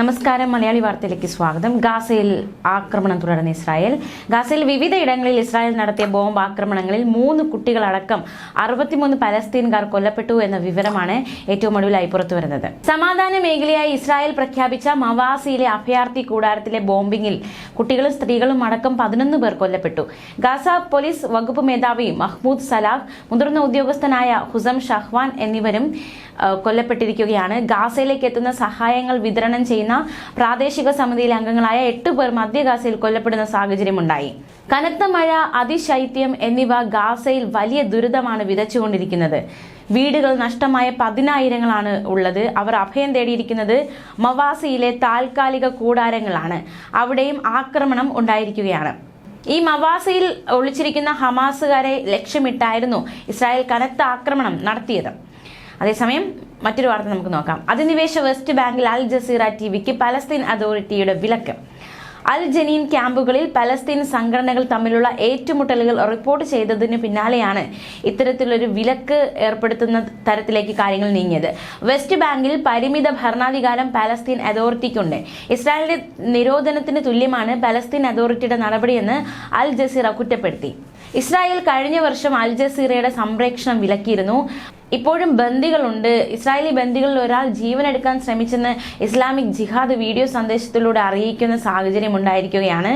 നമസ്കാരം. മലയാളി വാർത്തയിലേക്ക് സ്വാഗതം. ഗാസയിൽ ആക്രമണം തുടർന്ന് ഇസ്രായേൽ. ഗാസയിൽ വിവിധ ഇടങ്ങളിൽ ഇസ്രായേൽ നടത്തിയ ബോംബ് ആക്രമണങ്ങളിൽ മൂന്ന് കുട്ടികളടക്കം അറുപത്തിമൂന്ന് പലസ്തീൻകാർ കൊല്ലപ്പെട്ടു എന്ന വിവരമാണ് ഏറ്റവും ഒടുവിലായി പുറത്തുവരുന്നത് സമാധാന മേഖലയായി ഇസ്രായേൽ പ്രഖ്യാപിച്ച മവാസിയിലെ അഭയാർത്ഥി കൂടാരത്തിലെ ബോംബിംഗിൽ കുട്ടികളും സ്ത്രീകളും അടക്കം പതിനൊന്ന് പേർ കൊല്ലപ്പെട്ടു. ഗാസ പോലീസ് വകുപ്പ് മേധാവി മഹ്മൂദ് സലാഹ് മുതിർന്ന ഉദ്യോഗസ്ഥനായ ഹുസം ഷഹ്വാൻ എന്നിവരും കൊല്ലപ്പെട്ടിരിക്കുകയാണ്. ഗാസയിലേക്ക് എത്തുന്ന സഹായങ്ങൾ വിതരണം ചെയ്യുന്ന പ്രാദേശിക സമിതിയിലെ അംഗങ്ങളായ എട്ട് പേർ മധ്യഗാസയിൽ കൊല്ലപ്പെടുന്ന സാഹചര്യമുണ്ടായി. കനത്ത മഴ അതിശൈത്യം എന്നിവ ഗാസയിൽ വലിയ ദുരിതമാണ് വിതച്ചുകൊണ്ടിരിക്കുന്നത്. വീടുകൾ നഷ്ടമായ പതിനായിരങ്ങളാണ് ഉള്ളത്. അവർ അഭയം തേടിയിരിക്കുന്നത് മവാസിയിലെ താൽക്കാലിക കൂടാരങ്ങളാണ്. അവിടെയും ആക്രമണം ഉണ്ടായിരിക്കുകയാണ്. ഈ മവാസയിൽ ഒളിച്ചിരിക്കുന്ന ഹമാസുകാരെ ലക്ഷ്യമിട്ടായിരുന്നു ഇസ്രായേൽ കനത്ത ആക്രമണം നടത്തിയത്. അതേസമയം മറ്റൊരു വാർത്ത നമുക്ക് നോക്കാം. അധിനിവേശ വെസ്റ്റ് ബാങ്കിൽ അൽ ജസീറ ടി വിക്ക് പലസ്തീൻ അതോറിറ്റിയുടെ വിലക്ക്. അൽ ജനീൻ ക്യാമ്പുകളിൽ പലസ്തീൻ സംഘടനകൾ തമ്മിലുള്ള ഏറ്റുമുട്ടലുകൾ റിപ്പോർട്ട് ചെയ്തതിന് പിന്നാലെയാണ് ഇത്തരത്തിലൊരു വിലക്ക് ഏർപ്പെടുത്തുന്ന തരത്തിലേക്ക് കാര്യങ്ങൾ നീങ്ങിയത്. വെസ്റ്റ് ബാങ്കിൽ പരിമിത ഭരണാധികാരം പലസ്തീൻ അതോറിറ്റിക്കുണ്ട്. ഇസ്രായേലിന്റെ നിരോധനത്തിന് തുല്യമാണ് പലസ്തീൻ അതോറിറ്റിയുടെ നടപടിയെന്ന് അൽ ജസീറ കുറ്റപ്പെടുത്തി. ഇസ്രായേൽ കഴിഞ്ഞ വർഷം അൽ ജസീറയുടെ സംപ്രേക്ഷണം വിലക്കിയിരുന്നു. ഇപ്പോഴും ബന്ദികളുണ്ട്. ഇസ്രായേലി ബന്ദികളിൽ ഒരാൾ ജീവനെടുക്കാൻ ശ്രമിച്ചെന്ന് ഇസ്ലാമിക് ജിഹാദ് വീഡിയോ സന്ദേശത്തിലൂടെ അറിയിക്കുന്ന സാഹചര്യം ഉണ്ടായിരിക്കുകയാണ്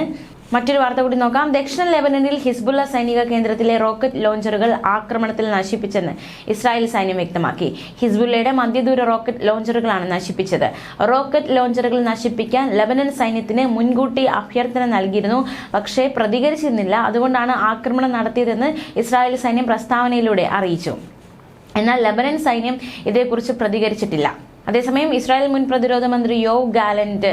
മറ്റൊരു വാർത്ത കൂടി നോക്കാം. ദക്ഷിണ ലെബനനിൽ ഹിസ്ബുള്ള സൈനിക കേന്ദ്രത്തിലെ റോക്കറ്റ് ലോഞ്ചറുകൾ ആക്രമണത്തിൽ നശിപ്പിച്ചെന്ന് ഇസ്രായേൽ സൈന്യം വ്യക്തമാക്കി. ഹിസ്ബുള്ളയുടെ മധ്യദൂര റോക്കറ്റ് ലോഞ്ചറുകളാണ് നശിപ്പിച്ചത്. റോക്കറ്റ് ലോഞ്ചറുകൾ നശിപ്പിക്കാൻ ലെബനൻ സൈന്യത്തിന് മുൻകൂട്ടി അഭ്യർത്ഥന നൽകിയിരുന്നു. പക്ഷേ പ്രതികരിച്ചിരുന്നില്ല. അതുകൊണ്ടാണ് ആക്രമണം നടത്തിയതെന്ന് ഇസ്രായേൽ സൈന്യം പ്രസ്താവനയിലൂടെ അറിയിച്ചു. എന്നാൽ ലബനൻ സൈന്യം ഇതേക്കുറിച്ച് പ്രതികരിച്ചിട്ടില്ല. അതേസമയം ഇസ്രായേൽ മുൻ പ്രതിരോധ മന്ത്രി യോ ഗാലന്റ്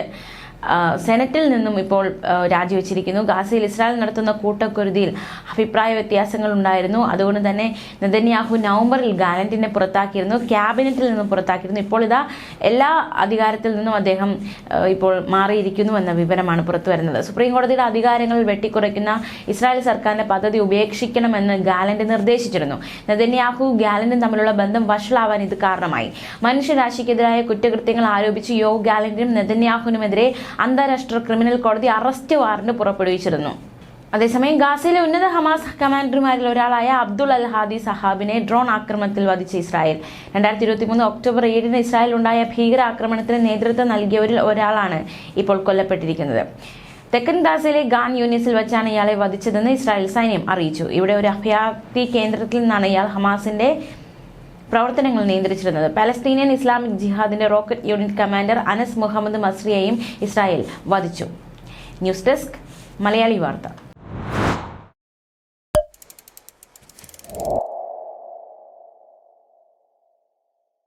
സെനറ്റിൽ നിന്നും ഇപ്പോൾ രാജിവെച്ചിരിക്കുന്നു. ഗാസയിൽ ഇസ്രായേൽ നടത്തുന്ന കൂട്ടക്കുരുതിയിൽ അഭിപ്രായ വ്യത്യാസങ്ങൾ ഉണ്ടായിരുന്നു. അതുകൊണ്ട് തന്നെ നെതന്യാഹു നവംബറിൽ ഗാലന്റിനെ പുറത്താക്കിയിരുന്നു. ക്യാബിനറ്റിൽ നിന്നും പുറത്താക്കിയിരുന്നു. ഇപ്പോൾ ഇതാ എല്ലാ അധികാരത്തിൽ നിന്നും അദ്ദേഹം ഇപ്പോൾ മാറിയിരിക്കുന്നു എന്ന വിവരമാണ് പുറത്തു വരുന്നത്. സുപ്രീം കോടതിയുടെ അധികാരങ്ങൾ വെട്ടിക്കുറയ്ക്കുന്ന ഇസ്രായേൽ സർക്കാരിന്റെ പദ്ധതി ഉപേക്ഷിക്കണമെന്ന് ഗാലന്റ് നിർദ്ദേശിച്ചിരുന്നു. നെതന്യാഹു ഗാലന്റും തമ്മിലുള്ള ബന്ധം വഷളാവാൻ ഇത് കാരണമായി. മനുഷ്യരാശിക്കെതിരായ കുറ്റകൃത്യങ്ങൾ ആരോപിച്ച് യോ ഗാലന്റിനും നെതന്യാഹുവിനുമെതിരെ അന്താരാഷ്ട്ര ക്രിമിനൽ കോടതി അറസ്റ്റ് വാറന്റ് പുറപ്പെടുവിച്ചിരുന്നു. അതേസമയം ഗാസയിലെ ഉന്നത ഹമാസ് കമാൻഡർമാരിൽ ഒരാളായ അബ്ദുൾ അൽ ഹാദി സഹാബിനെ ഡ്രോൺ ആക്രമണത്തിൽ വധിച്ച ഇസ്രായേൽ. രണ്ടായിരത്തി ഇരുപത്തി മൂന്ന് ഒക്ടോബർ ഏഴിന് ഇസ്രായേൽ ഉണ്ടായ ഭീകരാക്രമണത്തിന് നേതൃത്വം നൽകിയവരിൽ ഒരാളാണ് ഇപ്പോൾ കൊല്ലപ്പെട്ടിരിക്കുന്നത്. തെക്കൻ ഗാസയിലെ ഗാൻ യൂണിയസിൽ വെച്ചാണ് ഇയാളെ വധിച്ചതെന്ന് ഇസ്രായേൽ സൈന്യം അറിയിച്ചു. ഇവിടെ ഒരു അഭയാർത്ഥി കേന്ദ്രത്തിൽ നിന്നാണ് ഇയാൾ ഹമാസിന്റെ പ്രവർത്തനങ്ങൾ നിയന്ത്രിച്ചിരുന്നത്. Palestinian Islamic ജിഹാദിന്റെ rocket unit commander Anas Muhammad മസ്രിയെയും Israel വധിച്ചു. ന്യൂസ് ഡെസ്ക് മലയാളി വാർത്ത.